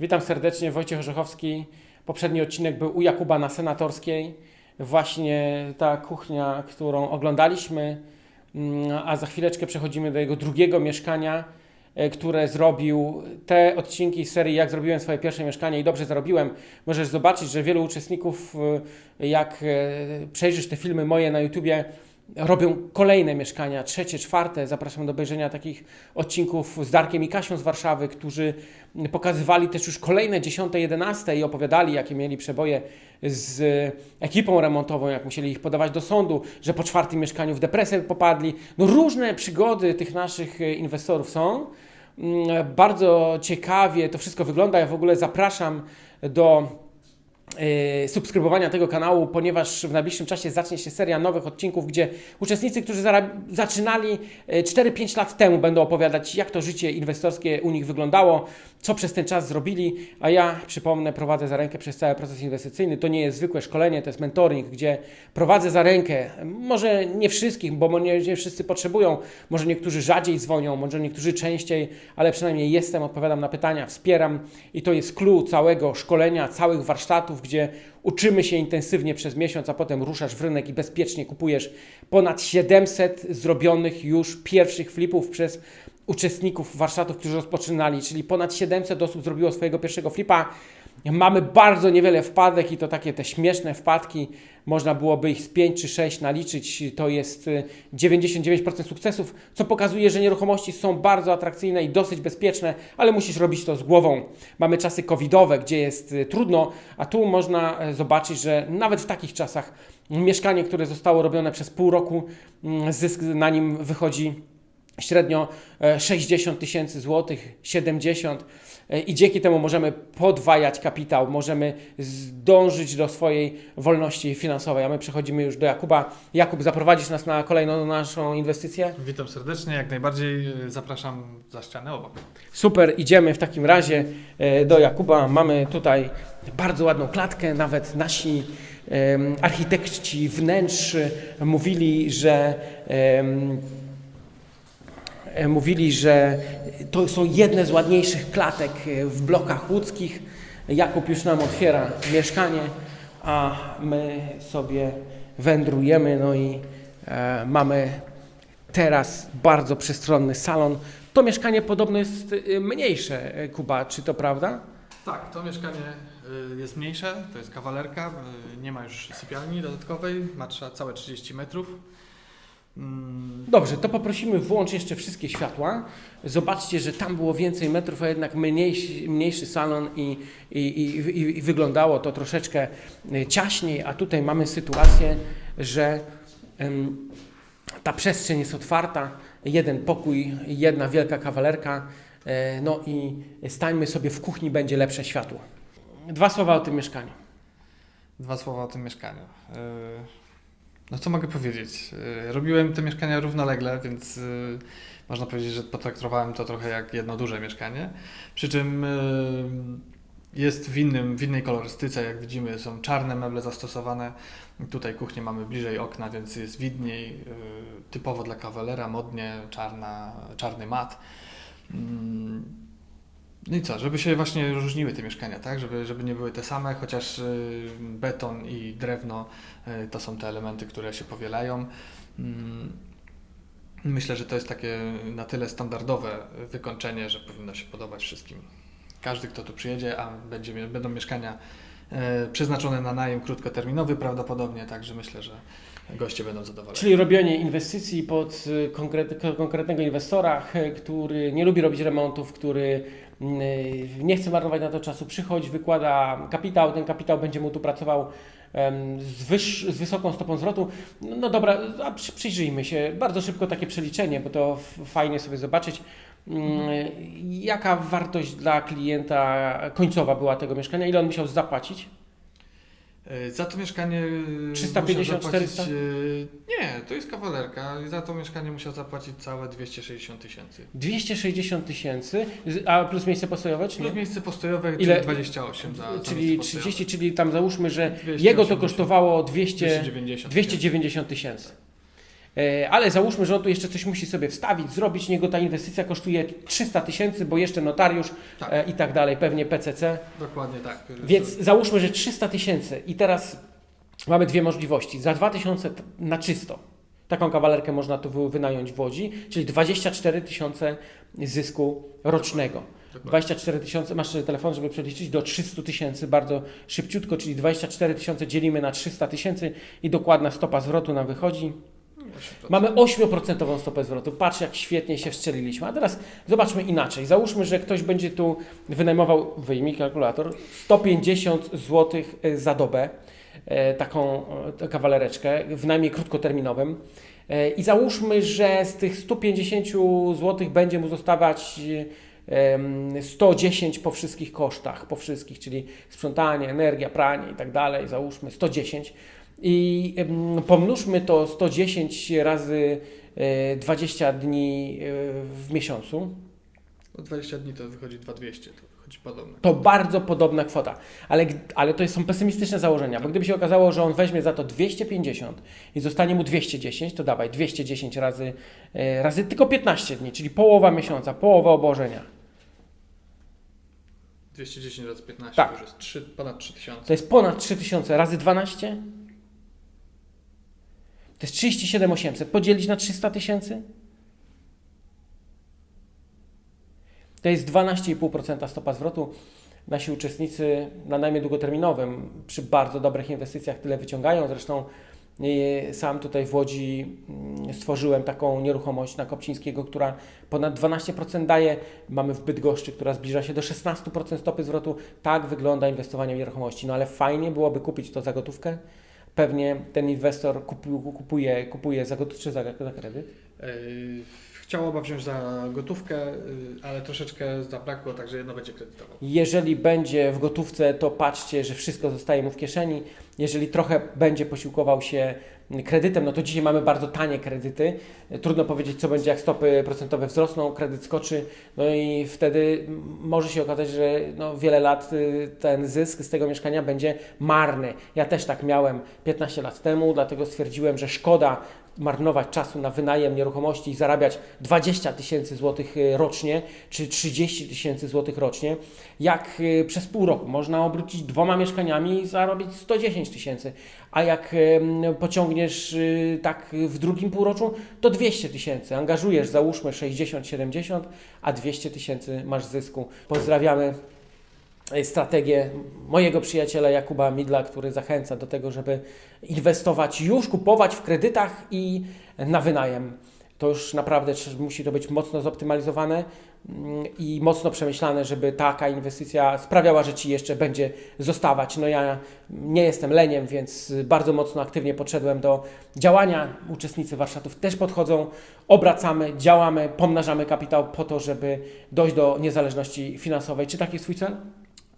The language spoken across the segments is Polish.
Witam serdecznie, Wojciech Orzechowski. Poprzedni odcinek był u Jakuba na Senatorskiej. Właśnie ta kuchnia, którą oglądaliśmy, Mm, a za chwileczkę przechodzimy do jego drugiego mieszkania, e, które zrobił te odcinki serii Jak zrobiłem swoje pierwsze mieszkanie i dobrze zarobiłem. Możesz zobaczyć, że wielu uczestników, e, jak e, przejrzysz te filmy moje na YouTubie, robią kolejne mieszkania, trzecie, czwarte. Zapraszam do obejrzenia takich odcinków z Darkiem i Kasią z Warszawy, którzy pokazywali też już kolejne dziesiąte, jedenaste i opowiadali, jakie mieli przeboje z ekipą remontową, jak musieli ich podawać do sądu, że po czwartym mieszkaniu w depresję popadli. No różne przygody tych naszych inwestorów są. Mm, Bardzo ciekawie to wszystko wygląda. Ja w ogóle zapraszam do subskrybowania tego kanału, ponieważ w najbliższym czasie zacznie się seria nowych odcinków, gdzie uczestnicy, którzy zaczynali e, 4-5 lat temu, będą opowiadać, jak to życie inwestorskie u nich wyglądało, co przez ten czas zrobili, a ja przypomnę, prowadzę za rękę przez cały proces inwestycyjny. To nie jest zwykłe szkolenie, to jest mentoring, gdzie prowadzę za rękę, może nie wszystkich, bo nie wszyscy potrzebują, może niektórzy rzadziej dzwonią, może niektórzy częściej, ale przynajmniej jestem, odpowiadam na pytania, wspieram. I to jest clue całego szkolenia, całych warsztatów, gdzie uczymy się intensywnie przez miesiąc, a potem ruszasz w rynek i bezpiecznie kupujesz ponad 700 zrobionych już pierwszych flipów przez uczestników warsztatów, którzy rozpoczynali, czyli ponad 700 osób zrobiło swojego pierwszego flipa. Mamy bardzo niewiele wpadek i to takie te śmieszne wpadki. Można byłoby ich z 5 czy 6 naliczyć. To jest y, 99% sukcesów, co pokazuje, że nieruchomości są bardzo atrakcyjne i dosyć bezpieczne, ale musisz robić to z głową. Mamy czasy covidowe, gdzie jest y, trudno, a tu można e, zobaczyć, że nawet w takich czasach mieszkanie, które zostało robione przez pół roku, mm, zysk na nim wychodzi średnio e, 60 tysięcy złotych, 70 e, i dzięki temu możemy podwajać kapitał, możemy zdążyć do swojej wolności finansowej. A my przechodzimy już do Jakuba. Jakub, zaprowadzisz nas na kolejną naszą inwestycję? Witam serdecznie, jak najbardziej y, zapraszam za ścianę obok. Super, idziemy w takim razie e, do Jakuba. Mamy tutaj bardzo ładną klatkę, nawet nasi architekci wnętrz mówili, że e, mówili, że to są jedne z ładniejszych klatek e, w blokach łódzkich. Jakub już nam otwiera mieszkanie, a my sobie wędrujemy, no i e, mamy teraz bardzo przestronny salon. To mieszkanie podobno jest y, mniejsze, Kuba, czy to prawda? Tak, to mieszkanie jest mniejsze, to jest kawalerka, nie ma już sypialni dodatkowej, ma całe 30 metrów. Mm, Dobrze, to poprosimy włącz jeszcze wszystkie światła. Zobaczcie, że tam było więcej metrów, a jednak mniejszy, mniejszy salon i, i, i, i, wyglądało to troszeczkę y, ciaśniej, a tutaj mamy sytuację, że em, ta przestrzeń jest otwarta, jeden pokój, jedna wielka kawalerka, e, no i stańmy sobie w kuchni, będzie lepsze światło. Dwa słowa o tym mieszkaniu. Dwa słowa o tym mieszkaniu. No co mogę powiedzieć? Y, Robiłem te mieszkania równolegle, więc y, można powiedzieć, że potraktowałem to trochę jak jedno duże mieszkanie. Przy czym y, jest w, innym, w innej kolorystyce, jak widzimy, są czarne meble zastosowane. Tutaj kuchnię mamy bliżej okna, więc jest widniej. Typowo dla kawalera, modnie, czarna, czarny mat. No i co, żeby się właśnie różniły te mieszkania, tak? Żeby, żeby nie były te same, chociaż y, beton i drewno y, to są te elementy, które się powielają. Mm, Myślę, że to jest takie na tyle standardowe wykończenie, że powinno się podobać wszystkim. Każdy, kto tu przyjedzie, a będzie, będą mieszkania przeznaczone na najem krótkoterminowy prawdopodobnie, także myślę, że goście będą zadowoleni. Czyli robienie inwestycji pod ko- konkretnego inwestora, który nie lubi robić remontów, który y, nie chce marnować na to czasu, przychodzi, wykłada kapitał, ten kapitał będzie mu tu pracował z, wyż, z wysoką stopą zwrotu. No, no dobra, a przy, przyjrzyjmy się. Bardzo szybko takie przeliczenie, bo to fajnie sobie zobaczyć. Mm, Jaka wartość dla klienta końcowa była tego mieszkania? Ile on musiał zapłacić? E, Za to mieszkanie. e, 350, musiał zapłacić, 400? e, Nie, to jest kawalerka za to mieszkanie musiał zapłacić całe 260 tysięcy. 260 tysięcy, a plus miejsce postojowe, czy Plus miejsce postojowe, Ile- czyli 28 za, Czyli miejsce postojowe. 30, czyli tam załóżmy, że 280, jego to kosztowało 200, 290. 290 tysięcy. E, Ale załóżmy, że on tu jeszcze coś musi sobie wstawić, zrobić, niego ta inwestycja kosztuje 300 tysięcy, bo jeszcze notariusz Tak. e, i tak dalej, pewnie PCC. Dokładnie tak. Więc załóżmy, że 300 tysięcy i teraz mamy dwie możliwości. Za 2000 t- na czysto. Taką kawalerkę można tu wy- wynająć w Łodzi, czyli 24 tysiące zysku rocznego. Dokładnie. 24 tysiące, masz telefon, żeby przeliczyć do 300 tysięcy bardzo szybciutko, czyli 24 tysiące dzielimy na 300 tysięcy i dokładna stopa zwrotu nam wychodzi. Mamy 8% stopę zwrotu. Patrz, jak świetnie się wstrzeliliśmy. A teraz zobaczmy inaczej. Załóżmy, że ktoś będzie tu wynajmował, wyjmij kalkulator, 150 zł za dobę, e, taką e, kawalereczkę, w najmniej krótkoterminowym. E, I załóżmy, że z tych 150 zł będzie mu zostawać em, 110 po wszystkich kosztach, po wszystkich, czyli sprzątanie, energia, pranie i tak dalej, załóżmy 110. I pomnóżmy to 110 razy e, 20 dni e, w miesiącu. No 20 dni to wychodzi 2200, to wychodzi podobne. To bardzo podobna kwota, ale, ale to są pesymistyczne założenia, bo gdyby się okazało, że on weźmie za to 250 i zostanie mu 210, to dawaj 210 razy, e, razy tylko 15 dni, czyli połowa miesiąca, połowa obłożenia. 210 razy 15 Tak. to już jest 3, ponad 3000. To jest ponad 3000 razy 12. To jest 37 800. Podzielić na 300 tysięcy? To jest 12,5% stopa zwrotu. Nasi uczestnicy na najmie długoterminowym przy bardzo dobrych inwestycjach tyle wyciągają. Zresztą e, sam tutaj w Łodzi mm, stworzyłem taką nieruchomość na Kopcińskiego, która ponad 12% daje. Mamy w Bydgoszczy, która zbliża się do 16% stopy zwrotu. Tak wygląda inwestowanie w nieruchomości. No ale fajnie byłoby kupić to za gotówkę. Pewnie ten inwestor kupu- kupuje, kupuje za gotówkę czy za, za kredyt. Yy, Chciałoby wziąć za gotówkę, yy, ale troszeczkę zabrakło, także jedno będzie kredytował. Jeżeli będzie w gotówce, to patrzcie, że wszystko zostaje mu w kieszeni. Jeżeli trochę będzie posiłkował się kredytem, no to dzisiaj mamy bardzo tanie kredyty. Trudno powiedzieć, co będzie, jak stopy procentowe wzrosną, kredyt skoczy, no i wtedy może się okazać, że no wiele lat y, ten zysk z tego mieszkania będzie marny. Ja też tak miałem 15 lat temu, dlatego stwierdziłem, że szkoda marnować czasu na wynajem nieruchomości i zarabiać 20 tysięcy złotych y, rocznie, czy 30 tysięcy złotych rocznie, jak y, przez pół roku można obrócić dwoma mieszkaniami i zarobić 110 tysięcy, a jak em, pociągniesz y, tak w drugim półroczu, to 200 tysięcy. Angażujesz załóżmy 60-70, a 200 tysięcy masz zysku. Pozdrawiamy y, strategię mojego przyjaciela Jakuba Midla, który zachęca do tego, żeby inwestować już, kupować w kredytach i na wynajem. To już naprawdę musi to być mocno zoptymalizowane mm, i mocno przemyślane, żeby taka inwestycja sprawiała, że Ci jeszcze będzie zostawać. No ja nie jestem leniem, więc bardzo mocno aktywnie podszedłem do działania. Uczestnicy warsztatów też podchodzą, obracamy, działamy, pomnażamy kapitał po to, żeby dojść do niezależności finansowej. Czy taki jest Twój cel?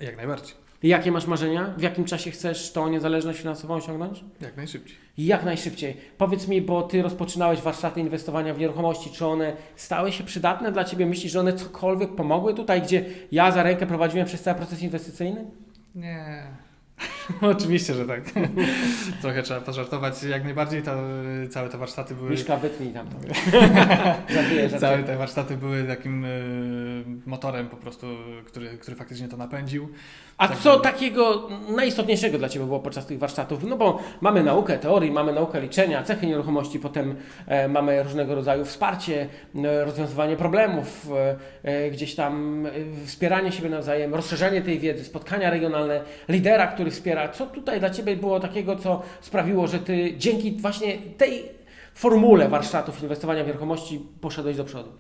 Jak najbardziej, Jakie masz marzenia? W jakim czasie chcesz tą niezależność finansową osiągnąć? jak najszybciej. Jak najszybciej. Powiedz mi, bo Ty rozpoczynałeś warsztaty inwestowania w nieruchomości, czy one stały się przydatne dla Ciebie? Myślisz, że one cokolwiek pomogły tutaj, gdzie ja za rękę prowadziłem przez cały proces inwestycyjny? Nie. Oczywiście, że tak. Trochę trzeba pożartować. Jak najbardziej to, y, całe te warsztaty były. Miszka, wytnij tam. Żartuję, Całe te warsztaty były takim y, motorem po prostu, który, który faktycznie to napędził. A Tak co było. takiego najistotniejszego dla Ciebie było podczas tych warsztatów? No bo mamy naukę teorii, mamy naukę liczenia, cechy nieruchomości, potem e, mamy różnego rodzaju wsparcie, e, rozwiązywanie problemów, e, gdzieś tam wspieranie siebie nawzajem, rozszerzanie tej wiedzy, spotkania regionalne, lidera, który wspiera. Co tutaj dla Ciebie było takiego, co sprawiło, że Ty dzięki właśnie tej formule warsztatów inwestowania w nieruchomości poszedłeś do przodu?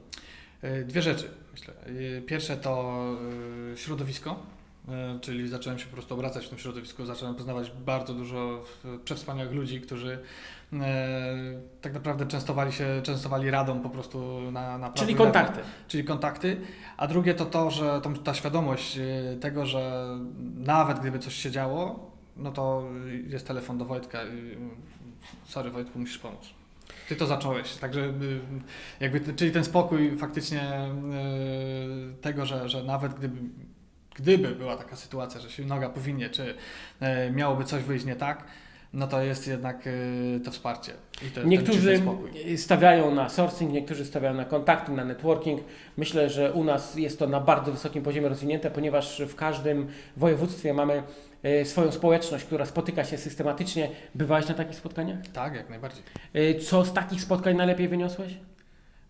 Y, Dwie rzeczy, myślę. Y, Pierwsze to y, środowisko, czyli zacząłem się po prostu obracać w tym środowisku, zacząłem poznawać bardzo dużo przewspaniałych ludzi, którzy y, tak naprawdę częstowali się, częstowali radą po prostu na, na Czyli kontakty. czyli kontakty, a drugie to to, że ta świadomość y, tego, że nawet gdyby coś się działo, no to jest telefon do Wojtka. Sorry Wojtku, musisz pomóc. Ty to zacząłeś, także jakby, czyli ten spokój faktycznie tego, że, że nawet gdyby, gdyby była taka sytuacja, że się noga powinie, czy y, miałoby coś wyjść nie tak, no to jest jednak y, to wsparcie. I to, Niektórzy stawiają na sourcing, niektórzy stawiają na kontakty, na networking. Myślę, że u nas jest to na bardzo wysokim poziomie rozwinięte, ponieważ w każdym województwie mamy e, swoją społeczność, która spotyka się systematycznie. Bywałeś na takich spotkaniach? Tak, jak najbardziej. E, Co z takich spotkań najlepiej wyniosłeś?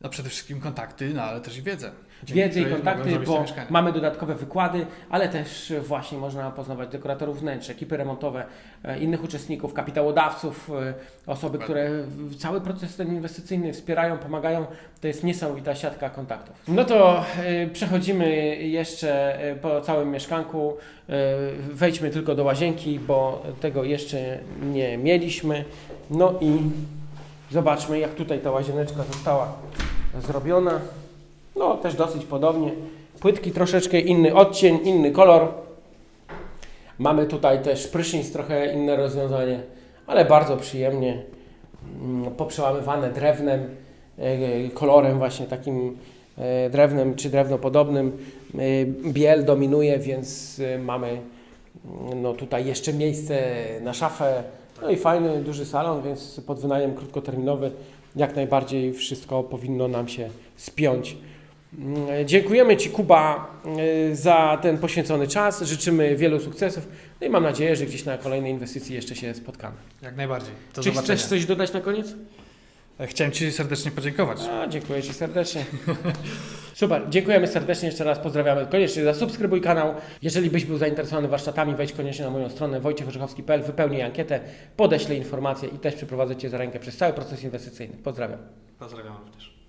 No przede wszystkim kontakty, no ale też i wiedzę. Dzięki Wiedzę i kontakty, bo mamy dodatkowe wykłady, ale też właśnie można poznawać dekoratorów wnętrz, ekipy remontowe, e, innych uczestników, kapitałodawców, e, osoby, które cały proces ten inwestycyjny wspierają, pomagają. To jest niesamowita siatka kontaktów. No to e, przechodzimy jeszcze po całym mieszkanku. Wejdźmy tylko do łazienki, bo tego jeszcze nie mieliśmy. No i zobaczmy, jak tutaj ta łazieneczka została zrobiona. No, też dosyć podobnie. Płytki troszeczkę inny odcień, inny kolor. Mamy tutaj też prysznic, trochę inne rozwiązanie, ale bardzo przyjemnie mm, poprzełamywane drewnem, e, kolorem właśnie takim e, drewnem czy drewnopodobnym. E, Biel dominuje, więc mamy mm, no tutaj jeszcze miejsce na szafę. No i fajny, duży salon, więc pod wynajem krótkoterminowy jak najbardziej wszystko powinno nam się spiąć. Mm, Dziękujemy Ci, Kuba, y, za ten poświęcony czas. Życzymy wielu sukcesów. No i mam nadzieję, że gdzieś na kolejnej inwestycji jeszcze się spotkamy. Jak najbardziej. Do Czy zobaczenia. chcesz coś dodać na koniec? Chciałem Ci serdecznie podziękować. A, dziękuję Ci serdecznie. Super, dziękujemy serdecznie jeszcze raz, pozdrawiamy. Koniecznie zasubskrybuj kanał. Jeżeli byś był zainteresowany warsztatami, wejdź koniecznie na moją stronę wojciechorzechowski.pl, wypełnij ankietę, podeślę informacje i też przeprowadzę Cię za rękę przez cały proces inwestycyjny. Pozdrawiam. Pozdrawiam również.